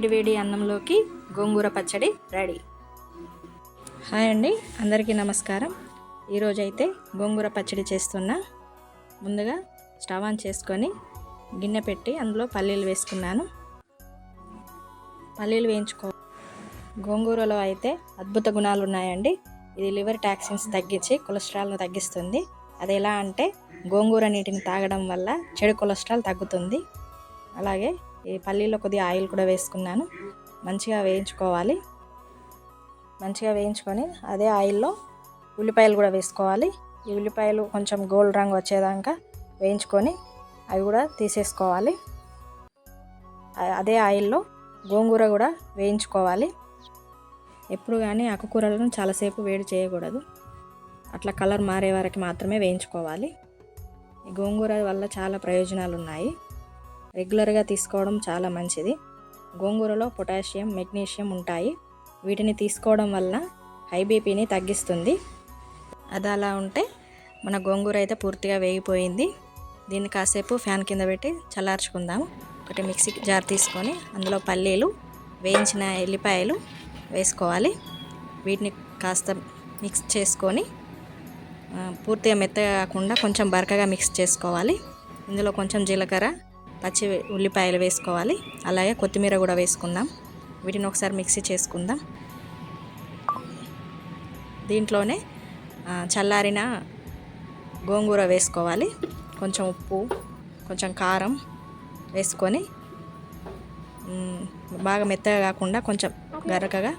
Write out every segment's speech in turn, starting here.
వేడి వేడి అన్నంలోకి గోంగూర పచ్చడి రెడీ. హాయ్ అండి అందరికీ నమస్కారం. ఈరోజైతే గోంగూర పచ్చడి చేస్తున్నా. ముందుగా స్టవ్ ఆన్ చేసుకొని గిన్నె పెట్టి అందులో పల్లీలు వేసుకున్నాను. పల్లీలు వేయించుకో గోంగూరలో అయితే అద్భుత గుణాలు ఉన్నాయండి. ఇది లివర్ టాక్సిన్స్ తగ్గించి కొలెస్ట్రాల్ను తగ్గిస్తుంది. అది ఎలా అంటే గోంగూర నీటిని తాగడం వల్ల చెడు కొలెస్ట్రాల్ తగ్గుతుంది. అలాగే ఈ పల్లీలో కొద్దిగా ఆయిల్ కూడా వేసుకున్నాను. మంచిగా వేయించుకోవాలి. మంచిగా వేయించుకొని అదే ఆయిల్లో ఉల్లిపాయలు కూడా వేసుకోవాలి. ఈ ఉల్లిపాయలు కొంచెం గోల్డ్ రంగు వచ్చేదాకా వేయించుకొని అవి కూడా తీసేసుకోవాలి. అదే ఆయిల్లో గోంగూర కూడా వేయించుకోవాలి. ఎప్పుడు కానీ ఆకుకూరలను చాలాసేపు వేడి చేయకూడదు. అట్లా కలర్ మారే వరకు మాత్రమే వేయించుకోవాలి. ఈ గోంగూర వల్ల చాలా ప్రయోజనాలు ఉన్నాయి రెగ్యులర్గా తీసుకోవడం చాలా మంచిది. గోంగూరలో పొటాషియం మెగ్నీషియం ఉంటాయి. వీటిని తీసుకోవడం వల్ల హై బీపీని తగ్గిస్తుంది. అది అలా ఉంటే మన గోంగూర అయితే పూర్తిగా వేగిపోయింది. దీన్ని కాసేపు ఫ్యాన్ కింద పెట్టి చల్లార్చుకుందాము ఒకటి మిక్సీ జార్ తీసుకొని అందులో పల్లీలు వేయించిన ఎల్లిపాయలు వేసుకోవాలి. వీటిని కాస్త మిక్స్ చేసుకొని పూర్తిగా మెత్తగా కాకుండా కొంచెం బరకగా మిక్స్ చేసుకోవాలి. ఇందులో కొంచెం జీలకర్ర పచ్చి ఉల్లిపాయలు వేసుకోవాలి. అలాగే కొత్తిమీర కూడా వేసుకుందాం. వీటిని ఒకసారి మిక్సీ చేసుకుందాం. దీంట్లోనే చల్లారిన గోంగూర వేసుకోవాలి. కొంచెం ఉప్పు కొంచెం కారం వేసుకొని బాగా మెత్తగా కాకుండా కొంచెం గరకగా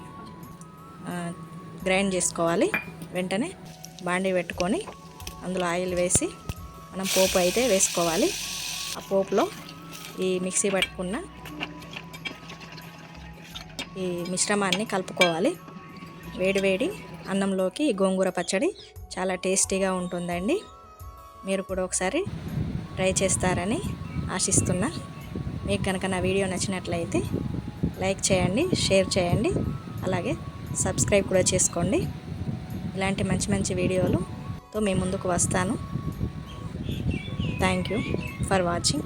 గ్రైండ్ చేసుకోవాలి. వెంటనే బాండీ పెట్టుకొని అందులో ఆయిల్ వేసి మనం పోపు అయితే వేసుకోవాలి. ఆ పోపులో ఈ మిక్సీ పట్టుకున్న ఈ మిశ్రమాన్ని కలుపుకోవాలి. వేడివేడి అన్నంలోకి గోంగూర పచ్చడి చాలా టేస్టీగా ఉంటుందండి. మీరు కూడా ఒకసారి ట్రై చేస్తారని ఆశిస్తున్నా. మీకు కనుక నా వీడియో నచ్చినట్లయితే లైక్ చేయండి షేర్ చేయండి అలాగే సబ్స్క్రైబ్ కూడా చేసుకోండి. ఇలాంటి మంచి మంచి వీడియోలుతో మీ ముందుకు వస్తాను. Thank you for watching.